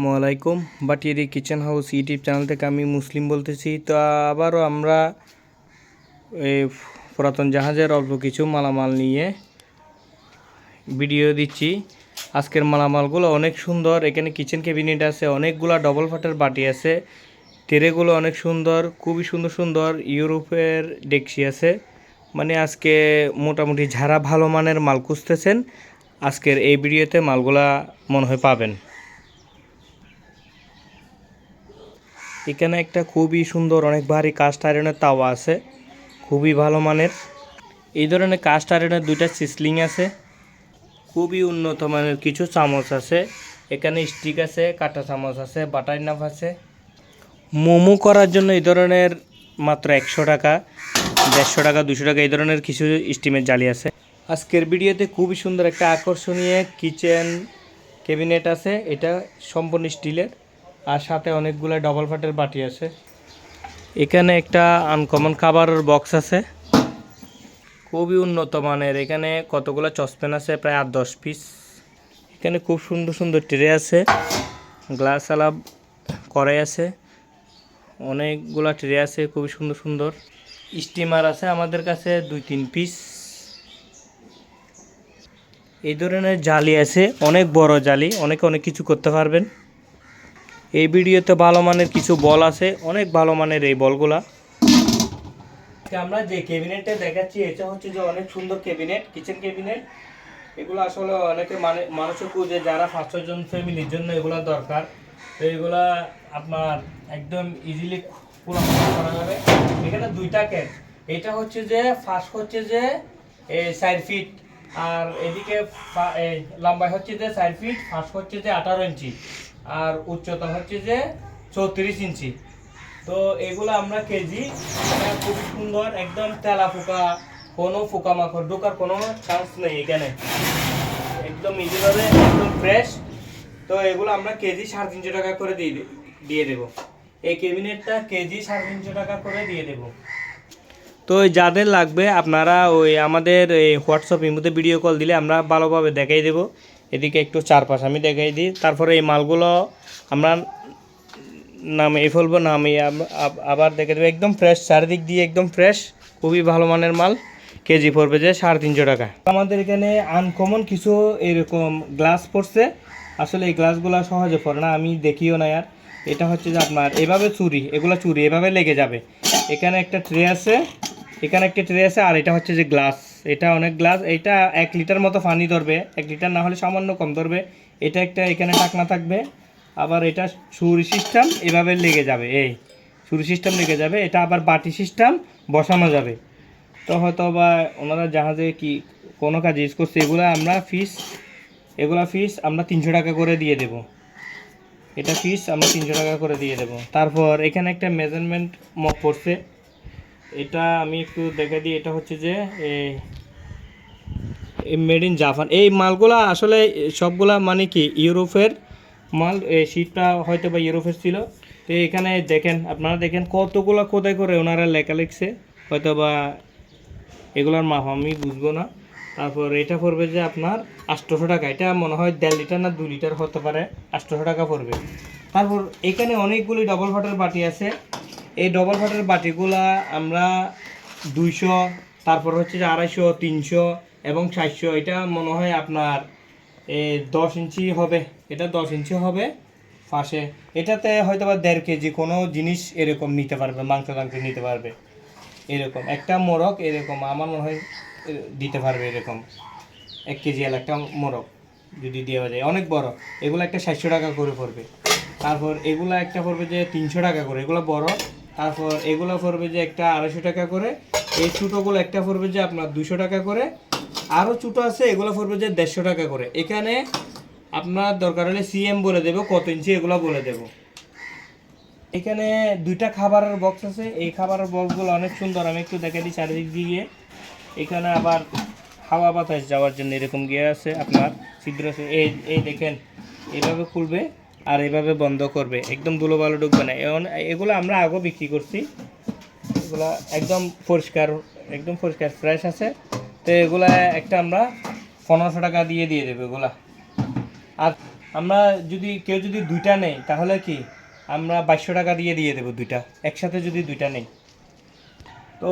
আসসালামু আলাইকুম। বাটিয়ারি কিচেন হাউস ইউটিউব চ্যানেল থেকে আমি মুসলিম বলতেছি। তো আবারও আমরা এই পুরাতন জাহাজের অল্প কিছু মালামাল নিয়ে ভিডিও দিচ্ছি। আজকের মালামালগুলো অনেক সুন্দর। এখানে কিচেন ক্যাবিনেট আছে, অনেকগুলা ডবল ফাটের বাটি আছে। ট্রেগুলো অনেক সুন্দর, খুবই সুন্দর সুন্দর। ইউরোপের ডেকসি আছে। মানে আজকে মোটামুটি যারা ভালো মানের মাল খুঁজতেছেন, আজকের এই ভিডিওতে মালগুলা মনে হয় পাবেন। এখানে একটা খুবই সুন্দর অনেক ভারী কাস্ট আয়রনের তাওয়া আছে, খুবই ভালো মানের। এই ধরনের কাস্ট আয়রনের দুইটা সিসলিং আছে, খুবই উন্নত মানের কিছু চামচ আছে। এখানে স্টিক আছে, কাটা চামচ আছে বাটার নাফ আছে। মোমো করার জন্য এই ধরনের মাত্র একশো টাকা, দেড়শো টাকা, দুশো টাকা এই ধরনের কিছু স্টিমের জালি আছে। আজকের ভিডিওতে খুবই সুন্দর একটা আকর্ষণীয় কিচেন ক্যাবিনেট আছে, এটা সম্পূর্ণ স্টিলের আর সাথে অনেকগুলো ডবল ফাটের বাটি আছে। এখানে একটা আনকমন খাবারের বক্স আছে। খুবই উন্নত মানের। এখানে কতগুলো চসপেন আছে? প্রায় আট দশ পিস এখানে খুব সুন্দর সুন্দর ট্রে আছে। গ্লাস আলাপ কড়াই আছে। অনেকগুলা ট্রে আছে, খুবই সুন্দর সুন্দর। স্টিমার আছে আমাদের কাছে দুই তিন পিস এই ধরনের জালি আছে। অনেক বড় জালি, অনেকে অনেক কিছু করতে পারবেন। এই ভিডিওতে ভালো মানের কিছু বল আছে, অনেক ভালো মানের এই বলগুলা। আমরা যে ক্যাবিনেটটা দেখাচ্ছি, এটা হচ্ছে যে অনেক সুন্দর ক্যাবিনেট, কিচেন ক্যাবিনেট। এগুলো আসলে অনেকে মানে মানুষের খুঁজে যারা পাঁচশো জন ফ্যামিলির জন্য এগুলো দরকার, তো এগুলা আপনার একদম ইজিলি পুরো করা যাবে। এখানে দুইটা ক্যাট এটা হচ্ছে যে ফার্স্ট হচ্ছে যে চার ফিট আর এদিকে লম্বাই হচ্ছে যে চার ফিট ফার্স্ট হচ্ছে যে আঠারো ইঞ্চি আর উচ্চতা হচ্ছে যে চৌত্রিশ ইঞ্চি। তো এগুলো আমরা কেজি খুবই সুন্দর, একদম তেলা পোকা কোনো পোকামাকড় ঢোকার কোনো চান্স নেই এখানে। একদম ইজিভাবে একদম ফ্রেশ তো এগুলো আমরা কেজি সাড়ে তিনশো টাকা করে দিয়ে দিয়ে দেবো। এই ক্যাবিনেটটা কেজি সাড়ে তিনশো টাকা করে দিয়ে দেবো। তো যাদের লাগবে, আপনারা ওই আমাদের এই হোয়াটসঅ্যাপ ইমুতে ভিডিও কল দিলে আমরা ভালোভাবে দেখাই দেবো। এদিকে একটু চারপাশ আমি দেখাই দিই। তারপরে এই মালগুলো আমরা নামে এই ফেলব, নামে আবার দেখে দেবো, একদম ফ্রেশ চারিদিক দিয়ে একদম ফ্রেশ খুবই ভালো মানের মাল, কেজি পড়বে যে সাড়ে তিনশো টাকা। আমাদের এখানে আনকমন কিছু এরকম গ্লাস পড়ছে। আসলে এই গ্লাসগুলো সহজে পড়ে না, আমি দেখিও না আর। এটা হচ্ছে যে আপনার এভাবে চুরি, এগুলো চুরি, এভাবে লেগে যাবে। এখানে একটা ট্রে আছে, এখানে একটা ট্রে আছে, আর এটা হচ্ছে যে গ্লাস এটা অনেক গ্লাস এটা এক লিটার মতো পানি ধরবে। এক লিটার না হলে সামান্য কম ধরবে। এটা একটা এখানে টাকনা থাকবে। আবার এটা সুরি সিস্টেম এভাবে লেগে যাবে। এই, সুরি সিস্টেম লেগে যাবে। এটা আবার বাটি সিস্টেম বসানো যাবে। তো হয়তো বা ওনারা জাহাজে কি কোনো কাজ ইউজ করছে, এগুলো আমরা ফিস এগুলা ফিস আমরা তিনশো টাকা করে দিয়ে দেব। এটা ফিস আমরা তিনশো টাকা করে দিয়ে দেব। তারপর এখানে একটা মেজারমেন্ট মপ পড়ছে। এটা আমি একটু দেখে দিই, এটা হচ্ছে যে মেড ইন জাপান এই মালগুলা আসলে সবগুলা মানে কি, ইউরোপের মাল এই শীতটা হয়তো বা ইউরোপের ছিল। তো এখানে দেখেন, আপনারা দেখেন কতগুলো কোথায় করে ওনারা লেখা লিখছে। হয়তো বা এগুলোর মাপ আমি বুঝব না। তারপর এটা পড়বে যে আপনার আটশোশো টাকা। এটা মনে হয় দেড় লিটার না দু লিটার হতে পারে, আটশোশো টাকা পড়বে। তারপর এখানে অনেকগুলি ডবল ফাটের বাটি আছে। এই ডবল ফাটের বাটিগুলা আমরা দুইশো, তারপর হচ্ছে যে আড়াইশো, তিনশো এবং চারশো, এটা মনে হয় আপনার দশ ইঞ্চি হবে। এটা দশ ইঞ্চি হবে পাশে এটাতে হয়তো বা দেড় কেজি কোনো জিনিস এরকম নিতে পারবে মাংস টাংস নিতে পারবে। এরকম। একটা মোরগ এরকম, আমার মনে হয় দিতে পারবে এরকম। এক কেজি এল একটা মোরগ যদি দেওয়া যায়। অনেক বড়। এগুলো একটা সাতশো টাকা করে পড়বে। তারপর এগুলো একটা পড়বে যে তিনশো টাকা করে। এগুলো বড়। তারপর এগুলো পড়বে যে একটা আড়াইশো টাকা করে, এই ছোটোগুলো একটা পড়বে যে আপনার দুশো টাকা করে আরও ছোটো আছে, এগুলো পড়বে যে দেড়শো টাকা করে। এখানে আপনার দরকার হলে সিএম বলে দেবো, কত ইঞ্চি এগুলো বলে দেবো। এখানে দুইটা খাবারের বক্স আছে, এই খাবারের বক্সগুলো অনেক সুন্দর, আমি একটু দেখে দিই চারিদিক দিয়ে। এখানে আবার হাওয়া বাতাস যাওয়ার জন্য এরকম গিয়ে আছে, আপনার ছিদ্র আছে, এই এই দেখেন এইভাবে খুলবে। আর এইভাবে বন্ধ করবে, একদম ধুলো বালু ঢুকবে না। এগুলো আমরা আগেও বিক্রি করছি। এগুলা একদম পরিষ্কার একদম পরিষ্কার ফ্রেশ আছে। তো এগুলা একটা আমরা পনেরোশো টাকা দিয়ে দিয়ে দেবে এগুলা। আর আমরা যদি, কেউ যদি দুইটা নেই তাহলে কি আমরা বাইশশো টাকা দিয়ে দিয়ে দেবো দুইটা। একসাথে যদি দুইটা নেই। তো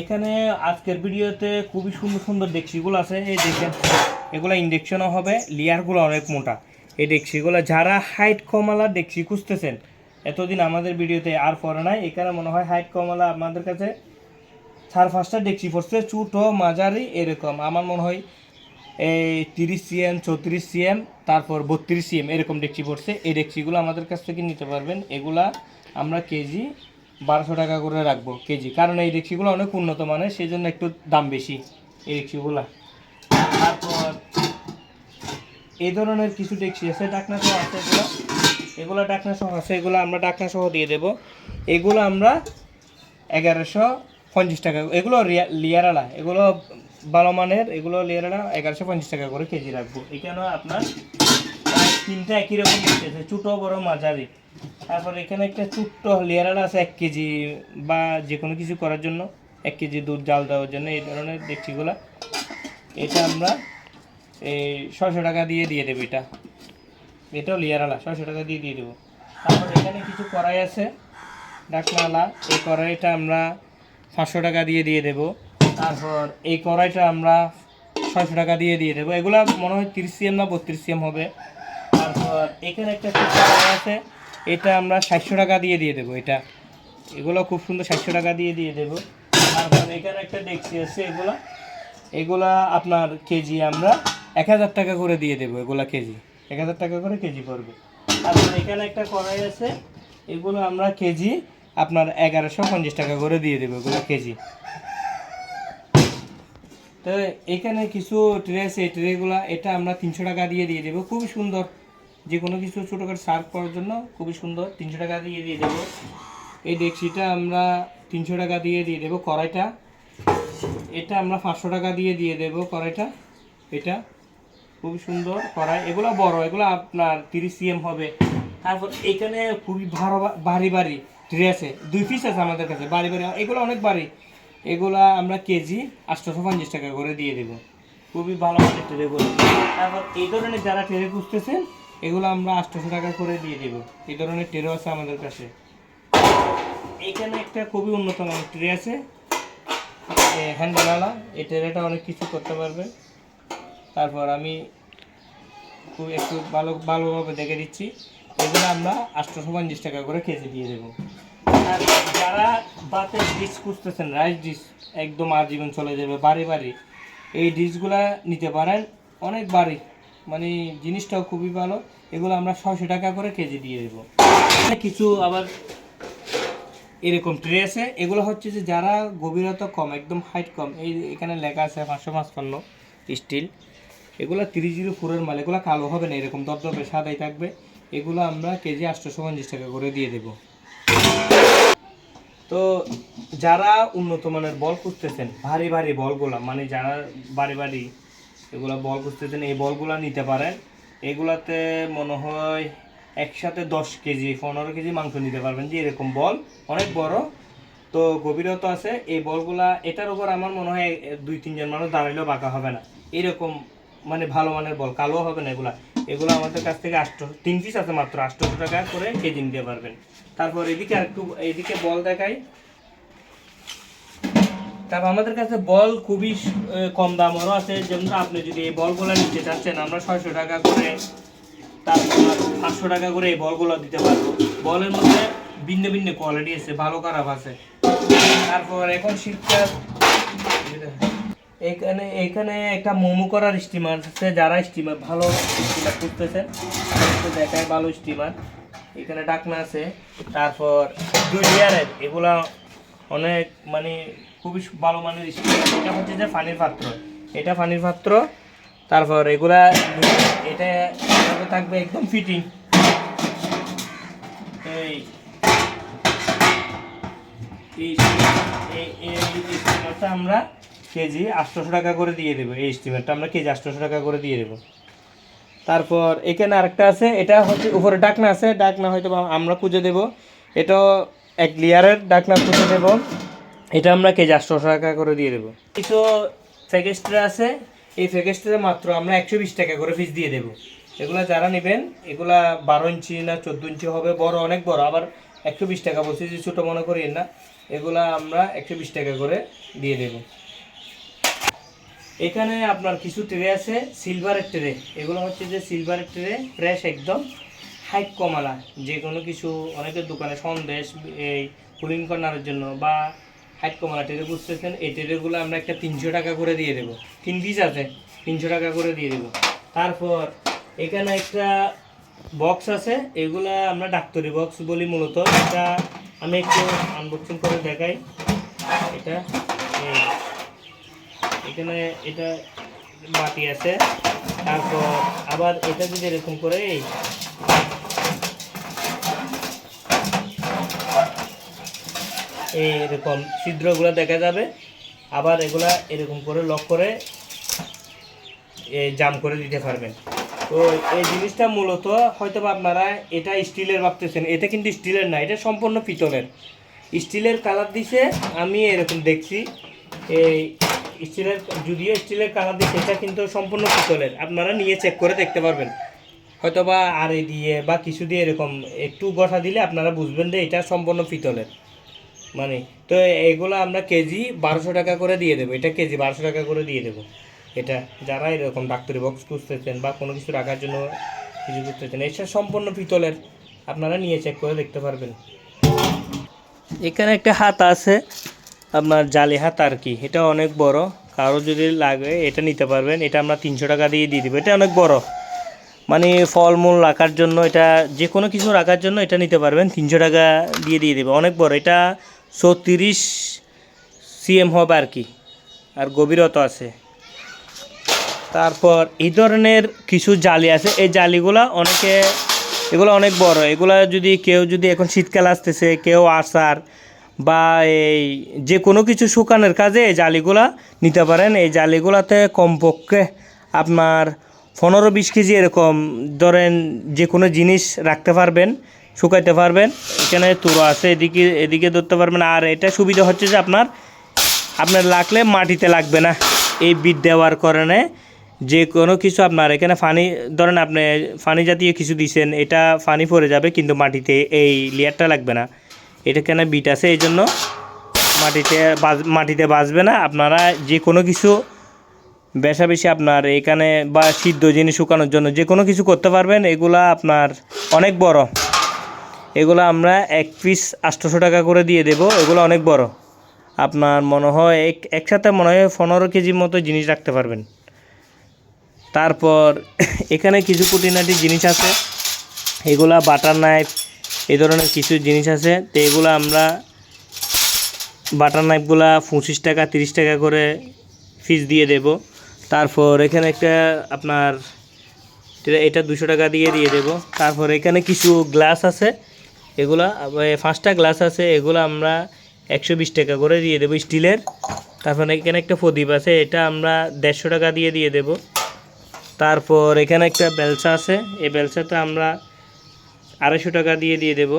এখানে আজকের ভিডিওতে খুবই সুন্দর সুন্দর ডেক্সিগুলো আছে, এই দেখেন। এগুলো ইন্ডেকশনও হবে, লেয়ারগুলো অনেক মোটা। এই ডেক্সিগুলো যারা হাইট কমালা ডেক্সি খুঁজতেছেন, এতদিন আমাদের ভিডিওতে আর পরে নাই এখানে মনে হয় হাইট কমালা আমাদের কাছে চার পাঁচটা ডেক্সি পড়ছে ছোটো মাঝারি এরকম। আমার মনে হয় এই তিরিশ সিএম, চৌত্রিশ সিএম, তারপর বত্রিশ সিএম এরকম ডেকচি পড়ছে। এই ডেকচিগুলো আমাদের কাছ থেকে নিতে পারবেন। এগুলা আমরা কেজি বারোশো টাকা করে রাখব, কেজি। কারণ এই ডেকচিগুলো অনেক উন্নত মানের সেই জন্য একটু দাম বেশি এই ডেকচিগুলা। এই ধরনের কিছু ডেকচি আছে ডাকনা সহ আছে এগুলো? এগুলো ডাকনা সহ আছে, এগুলো আমরা ডাকনা সহ দিয়ে দেবো। এগুলো আমরা এগারোশো পঞ্চাশ টাকা এগুলো লিয়ারালা, এগুলো ভালো মানের, এগুলো লিয়ারালা এগারোশো পঞ্চাশ টাকা করে কেজি রাখব। এখানে আপনার তিনটা একই রকম আছে ছোটো বড় মাঝারি। তারপর এখানে একটা ছোট্ট লিয়ারালা আছে এক কেজি বা যে কোনো কিছু করার জন্য, এক কেজি দুধ, জাল দেওয়ার জন্য, এই ধরনের ডেকচিগুলো এটা আমরা এই ছশো টাকা দিয়ে দিয়ে দেবো এটা। এটাও লিয়ারালা ছশো টাকা দিয়ে দিয়ে দেবো। তারপর এখানে কিছু কড়াই আছে ডাকনালা এই কড়াইটা আমরা পাঁচশো টাকা দিয়ে দিয়ে দেবো। তারপর এই কড়াইটা আমরা ছয়শো টাকা দিয়ে দিয়ে দেবো। এগুলো মনে হয় তিরিশ সিএম না বত্রিশ সিএম হবে। তারপর এখানে একটা কড়াই আছে, এটা আমরা সাতশো টাকা দিয়ে দিয়ে দেবো এটা। এগুলো খুব সুন্দর ষাটশো টাকা দিয়ে দিয়ে দেবো। তারপর এখানে একটা ডেক্সি আছে এগুলো। এগুলা আপনার কেজি আমরা এক হাজার টাকা করে দিয়ে দেবো এগুলা কেজি। এক হাজার টাকা করে কেজি পড়বে। তারপর এখানে একটা কড়াই আছে। এগুলো আমরা কেজি আপনার এগারোশো পঞ্চাশ টাকা করে দিয়ে দেবো এগুলো কেজি। তো এখানে কিছু ট্রে আছে ট্রেগুলো, এটা আমরা তিনশো টাকা দিয়ে দিয়ে দেবো। খুবই সুন্দর। যে কোনো কিছু ছোটোখাটো সার্ভ করার জন্য খুবই সুন্দর। তিনশো টাকা দিয়ে দিয়ে দেবো। এই ডেক্সিটা আমরা তিনশো টাকা দিয়ে দিয়ে দেবো কড়াইটা। এটা আমরা পাঁচশো টাকা দিয়ে দিয়ে দেবো কড়াইটা। এটা। খুবই সুন্দর কড়াই এগুলো বড়, এগুলো আপনার তিরিশ সিএম হবে। তারপর এখানে খুবই ভালো ভারী ট্রে আছে। দুই পিস আছে আমাদের কাছে বাড়ি বাড়ি এগুলো অনেক বাড়ি এগুলা আমরা কেজি আটশোশো পঞ্চাশ টাকা করে দিয়ে দেবো। খুবই ভালো মানের ট্রেগুলো তারপর এই ধরনের যারা ট্রে খুঁজতেছেন, এগুলো আমরা আটশোশো টাকা করে দিয়ে দেবো। এই ধরনের ট্রেও আছে আমাদের কাছে। এখানে একটা খুবই উন্নত মানের ট্রে আছে। হ্যান্ডেলওয়ালা এই ট্রেটা অনেক কিছু করতে পারবে। তারপর আমি খুব একটু ভালো, ভালোভাবে দেখে দিচ্ছি। এগুলো আমরা আটশোশো পঞ্চাশ টাকা করে কেজি দিয়ে দেবো। আর যারা বাতের ডিশ খুঁজতেছেন, রাইস ডিশ, একদম আজীবন চলে যাবে বাড়ি বাড়ি। এই ডিশগুলা নিতে পারেন অনেক বাড়ি। মানে জিনিসটাও খুবই ভালো। এগুলো আমরা ছশো টাকা করে কেজি দিয়ে দেবো। কিছু আবার এরকম ট্রে আছে। এগুলো হচ্ছে যে যারা গভীরতা কম, একদম হাইট কম, এই এখানে লেখা আছে পাঁচশো পাঁচপান্ন স্টিল এগুলো তিরিশ জিরো ফোরের মাল, এগুলো কালো হবে না, এরকম দপদপে সাদাই থাকবে। এগুলো আমরা কেজি আটশোশো পঞ্চাশ টাকা করে দিয়ে দেবো। তো যারা উন্নত মানের বল খুঁজতেছেন, ভারী ভারী বলগুলা মানে যারা বাড়ি বাড়ি এগুলো বল খুঁজতেছেন, এই বলগুলা নিতে পারেন। এগুলাতে মনে হয় একসাথে দশ কেজি, পনেরো কেজি মাংস নিতে পারবেন যে এরকম বল, অনেক বড়। তো গভীরতা আছে, এই বলগুলা, এটার উপর আমার মনে হয় দুই তিনজন মানুষ দাঁড়াইলেও বাঁকা হবে না। এরকম মানে ভালো মানের বল, কালো হবে না এগুলা। এগুলো আমাদের কাছ থেকে আটশো তিন পিস আছে মাত্র আটশোশো টাকা করে কেজি নিতে পারবেন। তারপর এদিকে আরেকটু এদিকে বল দেখাই। তারপর আমাদের কাছে বল খুবই কম দামেরও আছে। যেমন আপনি যদি এই বলগুলো নিতে চাচ্ছেন, আমরা ছয়শো টাকা করে, তারপর পাঁচশো টাকা করে এই বলগুলো দিতে পারব। বলের মধ্যে ভিন্ন ভিন্ন কোয়ালিটি আছে, ভালো খারাপ আছে। তারপর এখন শীতকাল এখানে এখানে একটা মোমো করার স্টিমার আছে, যারা স্টিমার ভালো স্টিমার তাদেরকে দেখায় ভালো স্টিমার এখানে ডাকনা আছে, তারপর দুই লেয়ারের এগুলা অনেক মানে খুবই ভালো মানের স্টিমার এটা হচ্ছে যে পানির পাত্র। এটা পানির পাত্র। তারপর এগুলা এটা থাকবে একদম ফিটিং এই- এই স্টিমারটা আমরা কেজি আটশোশো টাকা করে দিয়ে দেবো এই স্টিমারটা। আমরা কেজি আটশোশো টাকা করে দিয়ে দেবো। তারপর এখানে আরেকটা আছে, এটা হচ্ছে উপরে ডাকনা আছে, ডাকনা হয়তো আমরা খুঁজে দেব। এটাও এক লেয়ারের ডাকনা খুঁজে দেব এটা আমরা কেজি আটশোশো টাকা করে দিয়ে দেবো। কিছু প্যাকেজটা আছে, এই প্যাকেজটা মাত্র আমরা একশো বিশ টাকা করে পিস দিয়ে দেবো। এগুলা যারা নেবেন, এগুলা বারো ইঞ্চি না চোদ্দ ইঞ্চি হবে, বড়, অনেক বড়, আবার একশো বিশ টাকা বলছি যে ছোটো মনে করি না, এগুলা আমরা একশো বিশ টাকা করে দিয়ে দেব। এখানে আপনার কিছু ট্রে আছে সিলভারের ট্রে এগুলো হচ্ছে যে সিলভারের ট্রে ফ্রেশ একদম। হাইট কমালা, যে কোনো কিছু, অনেকের দোকানে সন্দেশ, এই কুলিং কর্নারের জন্য বা হাইট কমালা ট্রে বুঝতেছেন, এই ট্রেগুলো আমরা একটা তিনশো টাকা করে দিয়ে দেবো। তিন পিস আছে, তিনশো টাকা করে দিয়ে দেবো। তারপর এখানে একটা বক্স আছে, এগুলা আমরা ডাক্তারি বক্স বলি মূলত। এটা আমি একটু আনবক্সিং করে দেখাই। এটা এখানে এটা মাটি আছে। তারপর আবার এটা যদি এরকম করে এরকম ছিদ্রগুলো দেখা যাবে। আবার এগুলা এরকম করে লক করে জাম করে দিতে পারবেন। তো এই জিনিসটা মূলত হয়তো আপনারা এটা স্টিলের ভাবতেছেন। এটা কিন্তু স্টিলের না, এটা সম্পূর্ণ পিতলের। স্টিলের কালার দিছে, আমি এরকম দেখছি। এই স্টিলের, যদিও স্টিলের কালার দিচ্ছে এটা কিন্তু সম্পূর্ণ পিতলের। আপনারা নিয়ে চেক করে দেখতে পারবেন। হয়তো বা আড়ে দিয়ে বা কিছু দিয়ে এরকম একটু গঠা দিলে আপনারা বুঝবেন যে এটা সম্পূর্ণ পিতলের। মানে তো এগুলো আমরা কেজি বারোশো টাকা করে দিয়ে দেবো। এটা কেজি বারোশো টাকা করে দিয়ে দেবো। এটা যারা এরকম ডাক্তারি বক্স খুঁজতেছেন বা কোনো কিছু রাখার জন্য কিছু খুঁজতেছেন এটা সম্পূর্ণ পিতলের। আপনারা নিয়ে চেক করে দেখতে পারবেন। এখানে একটা হাত আছে। আপনার জালি হাত আর কি? এটা অনেক বড়। কারও যদি লাগে, এটা নিতে পারবেন। এটা আমরা তিনশো টাকা দিয়ে দিয়ে দেবো। এটা অনেক বড়। মানে ফলমূল রাখার জন্য এটা, যে কোনো কিছু রাখার জন্য এটা নিতে পারবেন। তিনশো টাকা দিয়ে দিয়ে দেবে। অনেক বড়। এটা চৌত্রিশ সিএম হবে আর কি। আর গভীরতা আছে। তারপর এই ধরনের কিছু জালি আছে। এই জালিগুলা অনেকে, এগুলো অনেক বড়। এগুলা যদি কেউ যদি এখন শীতকাল আসতেছে, কেউ আসার বা এই যে কোনো কিছু শুকানোর কাজে এই জালিগুলা নিতে পারেন। এই জালিগুলাতে কমপক্ষে আপনার পনেরো বিশ কেজি এরকম ধরেন যে কোনো জিনিস রাখতে পারবেন, শুকাইতে পারবেন। এখানে তুলো আছে, এদিকে এদিকে ধরতে পারবেন। আর এটা সুবিধা হচ্ছে যে আপনার আপনার লাগলে মাটিতে লাগবে না। এই বিট দেওয়ার কারণে যে কোনো কিছু আপনার এখানে ফানি, ধরেন আপনি ফানি জাতীয় কিছু দিছেন, এটা ফানি পড়ে যাবে, কিন্তু মাটিতে এই লেয়ারটা লাগবে না। এটা কেন বিট আছে? এই জন্য মাটিতে মাটিতে বাঁচবে না। আপনারা যে কোনো কিছু বেশা বেশি আপনার এখানে বা সিদ্ধ জিনিস শুকানোর জন্য যে কোনো কিছু করতে পারবেন। এগুলা আপনার অনেক বড়। এগুলো আমরা এক পিস আটশোশো টাকা করে দিয়ে দেব। এগুলো অনেক বড়। আপনার মনে হয় এক, একসাথে মনে হয় পনেরো কেজির মতো জিনিস রাখতে পারবেন। তারপর এখানে কিছু কুটিনাটি জিনিস আছে। এগুলা বাটার নাইফ এই ধরনের কিছু জিনিস আছে। তো এগুলো আমরা বাটার নাইফগুলা পঁচিশ টাকা, তিরিশ টাকা করে ফিস দিয়ে দেব। তারপর এখানে একটা আপনার, এটা- দুশো টাকা দিয়ে দিয়ে দেব। তারপর এখানে কিছু গ্লাস আছে। এগুলা পাঁচটা গ্লাস আছে। এগুলো আমরা একশো বিশ টাকা করে দিয়ে দেবো স্টিলের। তারপর এখানে একটা প্রদীপ আছে। এটা আমরা দেড়শো টাকা দিয়ে দিয়ে দেব। তারপর এখানে একটা বেলসা আছে। এই বেলসাটা আমরা আড়াইশো টাকা দিয়ে দিয়ে দেব।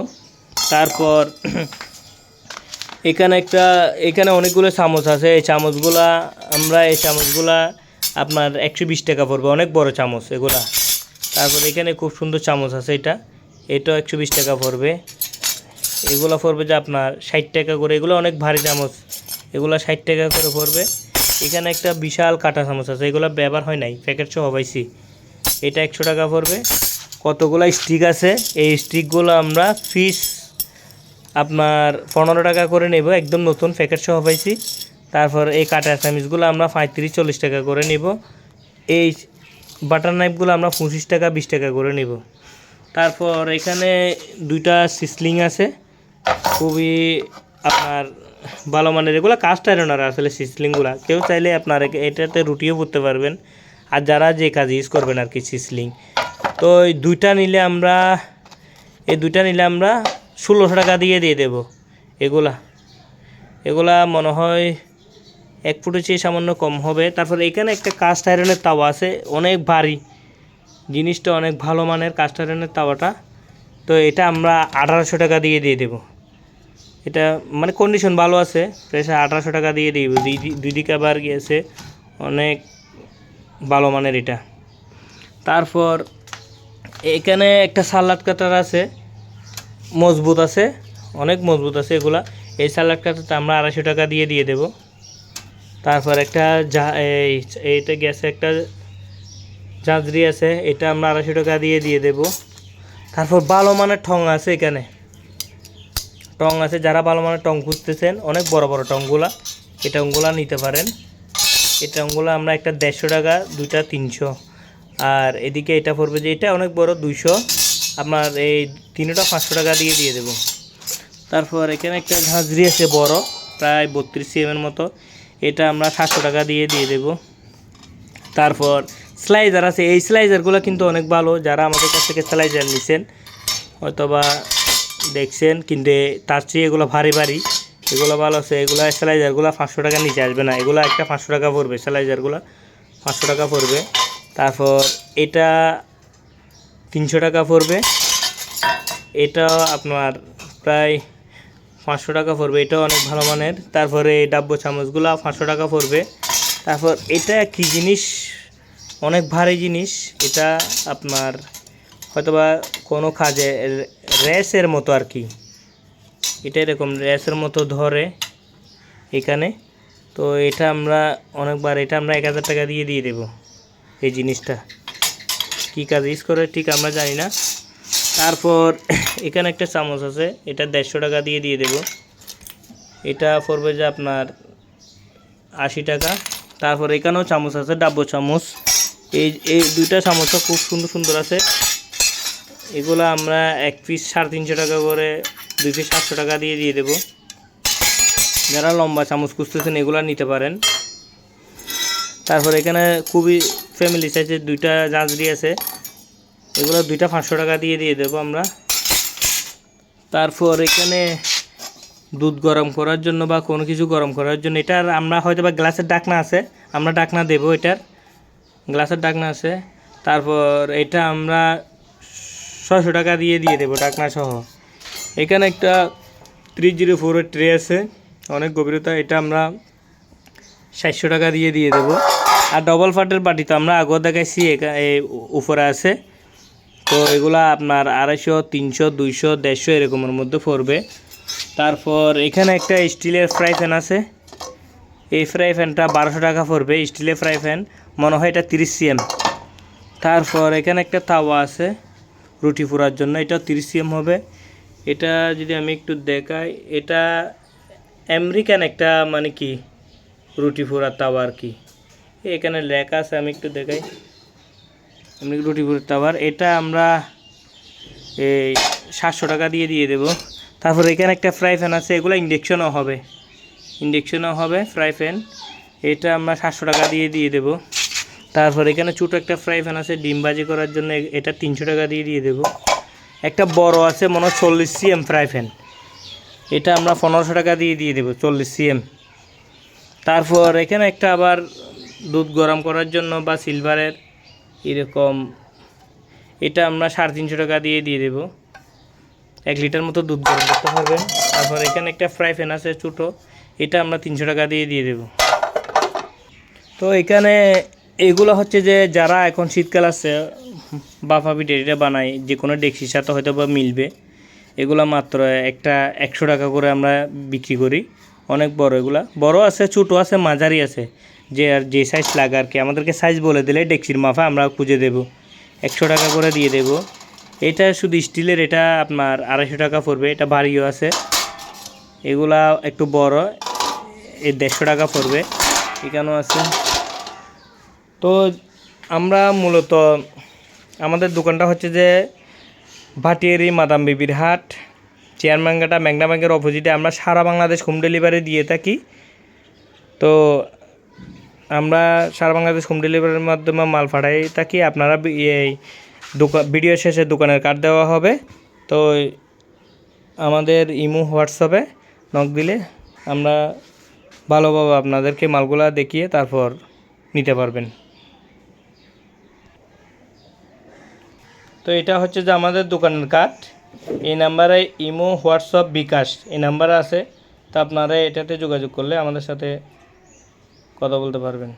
তারপর এখানে একটা, এখানে অনেকগুলো চামচ আছে। এই চামচগুলা, আমরা এই চামচগুলা আপনার একশো বিশ টাকা পড়বে, অনেক বড় চামচ এগুলা। তারপর এখানে খুব সুন্দর চামচ আছে এটা। এটাও একশো বিশ টাকা পড়বে। এগুলো পড়বে যে আপনার ষাট টাকা করে। এগুলো অনেক ভারী চামচ। এগুলো ষাট টাকা করে পড়বে। এখানে একটা বিশাল কাটা চামচ আছে। এগুলো ব্যবহার হয় নাই। প্যাকেট সহ পাইছি। এটা একশো টাকা পড়বে। কতগুলো স্টিক আছে? এই স্টিকগুলো আমরা ফিস আপনার পনেরো টাকা করে নেব, একদম নতুন প্যাকেট সহ পাইছি। তারপর এই কাটা চামিচগুলো আমরা পঁয়ত্রিশ, চল্লিশ টাকা করে নেব। এই বাটার নাইফগুলো আমরা পঁচিশ টাকা, বিশ টাকা করে নেব। তারপর এখানে দুইটা সিসলিং আছে। খুবই আপনার ভালো মানের। এগুলো কাস্ট আয়রনার আসলে সিসলিংগুলো কেউ চাইলে আপনার এটাতে রুটিও করতে পারবেন। আর যারা যে কাজ ইউজ করবেন আর কি সিসলিং তো এই দুইটা নিলে আমরা, এই দুইটা নিলে আমরা ষোলোশো টাকা দিয়ে দিয়ে দেবো। এগুলা এগুলা মনে হয় এক ফুটের চেয়ে সামান্য কম হবে। তারপর এখানে একটা কাস্ট আয়রনের তাওয়া আছে, অনেক ভারী। জিনিসটা অনেক ভালো মানের কাস্ট আয়রনের তাওয়াটা। তো এটা আমরা আঠারোশো টাকা দিয়ে দিয়ে দেবো। এটা মানে কন্ডিশন ভালো আছে প্রেসার আঠারোশো টাকা দিয়ে দিব। দুই দি- দুই দিকে আবার গিয়েছে, অনেক ভালো মানের এটা। তারপর এখানে একটা সালাদ কাটার আছে, মজবুত আছে, অনেক মজবুত আছে এগুলা। এই সালাদ কাটারটা আমরা আড়াইশো টাকা দিয়ে দিয়ে দেব। তারপর একটা যা এই, এইটা গ্যাসে একটা জাঁজরি আছে, এটা আমরা আড়াইশো টাকা দিয়ে দিয়ে দেব। তারপর ভালো মানের ঠং আছে এখানে। টং আছে, যারা ভালো মানের টং খুঁজতেছেন, অনেক বড় বড় টংগুলা, এই টংগুলা নিতে পারেন। এই টংগুলো আমরা একটা দেড়শো টাকা, দুইটা তিনশো। আর এদিকে এটা পড়বে যে এটা অনেক বড়, দুইশো। আপনার এই তিনটা পাঁচশো টাকা দিয়ে দিয়ে দেবো। তারপর এখানে একটা ঝাঁঝরি আছে বড়, প্রায় বত্রিশ সিএমের মতো। এটা আমরা সাতশো টাকা দিয়ে দিয়ে দেবো। তারপর স্লাইজার আছে। এই স্লাইজারগুলো কিন্তু অনেক ভালো। যারা আমাদের কাছ থেকে স্লাইজার নিছেন, হয়তোবা দেখছেন, কিন্তু তার চেয়ে এগুলো ভারী ভারী। এগুলো ভালো আছে। এগুলো স্যালাইজারগুলো পাঁচশো টাকা নিচে আসবে না। এগুলো একটা পাঁচশো টাকা পড়বে। স্যালাইজারগুলো পাঁচশো টাকা পড়বে। তারপর এটা তিনশো টাকা পড়বে। এটা আপনার প্রায় পাঁচশো টাকা পড়বে এটা অনেক ভালো মানের। তারপরে এই ডাব্বো চামচগুলো পাঁচশো টাকা পড়বে। তারপর এটা কি জিনিস? অনেক ভারী জিনিস। এটা আপনার হয়তোবা কোনো কাজে রে- রেসের মতো আর কি। এটা এরকম রেসের মতো ধরে এখানে। তো এটা আমরা অনেকবার, এটা আমরা এক হাজার টাকা দিয়ে দিয়ে দেবো। এই জিনিসটা। কী কাজ ইউজ করে ঠিক আমরা জানি না। তারপর এখানে একটা চামচ আছে, এটা দেড়শো টাকা দিয়ে দিয়ে দেবো। এটা পড়বে যে আপনার আশি টাকা। তারপর এখানেও চামচ আছে, ডাব্বো চামচ। এই এই দুইটা চামচও খুব সুন্দর সুন্দর আছে। এগুলো আমরা এক পিস সাড়ে তিনশো টাকা করে, দুই পিস সাতশো টাকা দিয়ে দিয়ে দেবো। যারা লম্বা চামচ খুঁজতেছেন, এগুলো নিতে পারেন। তারপর এখানে খুবই ফ্যামিলি সাইজের দুইটা জাঁজরি আছে। এগুলো দুইটা পাঁচশো টাকা দিয়ে দিয়ে দেবো আমরা। তারপর এখানে দুধ গরম করার জন্য বা কোনো কিছু গরম করার জন্য এটার আমরা হয়তো বা গ্লাসের ডাকনা আছে, আমরা ডাকনা দেবো এটার। গ্লাসের ডাকনা আছে। তারপর এটা আমরা ছশো টাকা দিয়ে দিয়ে দেবো ডাকনা সহ। এখানে একটা থ্রি জিরো ফোরের ট্রে আছে, অনেক গভীরতা, এটা আমরা সাতশো টাকা দিয়ে দিয়ে দেবো। আর ডবল ফাটের বাটি তো আমরা আগেও দেখাইছি উপরে আছে। তো এগুলা আপনার আড়াইশো, তিনশো, দুইশো, দেড়শো এরকমের মধ্যে পড়বে। তারপর এখানে একটা স্টিলের ফ্রাই প্যান আছে। এই ফ্রাই প্যানটা বারোশো টাকা পড়বে, স্টিলের ফ্রাই প্যান। মনে হয় এটা তিরিশ সিএম। তারপর এখানে একটা তাওয়া আছে, রুটি পোড়ার জন্য। এটা তিরিশ সিএম হবে। এটা যদি আমি একটু দেখাই, এটা আমেরিকান একটা মানে কি, রুটি পোড়ার তাওয়া আর কি। এখানে লেখা আছে, আমি একটু দেখাই। এমনি রুটি পোড়ার তাওয়ার এটা আমরা এই সাতশো টাকা দিয়ে দিয়ে দেবো। তারপর এখানে একটা ফ্রাই প্যান আছে, এগুলো ইন্ডেকশনও হবে। ইন্ডেকশনও হবে ফ্রাই প্যান এটা আমরা সাতশো টাকা দিয়ে দিয়ে দেবো। তারপর এখানে ছোটো একটা ফ্রাই প্যান আছে, ডিম ভাজি করার জন্য এটা তিনশো টাকা দিয়ে দিয়ে দেবো। একটা বড় আছে, মনে হয় চল্লিশ সিএম ফ্রাই প্যান এটা আমরা পনেরোশো টাকা দিয়ে দিয়ে দেবো, চল্লিশ সিএম তারপর এখানে একটা আবার দুধ গরম করার জন্য বা সিলভারের এরকম, এটা আমরা সাড়ে তিনশো টাকা দিয়ে দিয়ে দেবো। এক লিটার মতো দুধ গরম করতে পারবেন তারপর এখানে একটা ফ্রাই প্যান আছে ছোটো, এটা আমরা তিনশো টাকা দিয়ে দিয়ে দেবো। তো এখানে এগুলো হচ্ছে যে যারা এখন শীতকাল আছে, বাফা পিঠে এটা বানাই যে কোনো ডেক্সির সাথে হয়তো বা মিলবে। এগুলো মাত্র একটা একশো টাকা করে আমরা বিক্রি করি। অনেক বড় এগুলা। বড় আছে, ছোটো আছে, মাঝারি আছে। যে আর যে সাইজ লাগে আর কি আমাদেরকে সাইজ বলে দিলে ডেক্সির মাফা আমরা খুঁজে দেব। একশো টাকা করে দিয়ে দেব। এটা শুধু স্টিলের, এটা আপনার আড়াইশো টাকা পড়বে, এটা ভারীও আছে। এগুলা একটু বড় এই দেড়শো টাকা পড়বে, এখানেও আছে। তো আমরা মূলত, আমাদের দোকানটা হচ্ছে যে ভাটিয়ারি মাদাম বিবির হাট। চেয়ারম্যাঙ্গাটা মেঘনা ব্যাংকের অপোজিটে আমরা সারা বাংলাদেশ হোম ডেলিভারি দিয়ে থাকি। তো আমরা সারা বাংলাদেশ হোম ডেলিভারির মাধ্যমে মাল পাঠাই থাকি। আপনারা এই দোকান ভিডিও শেষে দোকানের কার্ড দেওয়া হবে। তো আমাদের ইমো, হোয়াটসঅ্যাপে নক দিলে আমরা ভালোভাবে আপনাদেরকে মালগুলা দেখিয়ে তারপর নিতে পারবেন। তো এটা হচ্ছে যে আমাদের দোকানের কার্ড এই নাম্বারে ইমো, হোয়াটসঅ্যাপ বিকাশ এই নাম্বার আছে। তো আপনারা এটাতে যোগাযোগ করলে আমাদের সাথে কথা বলতে পারবেন।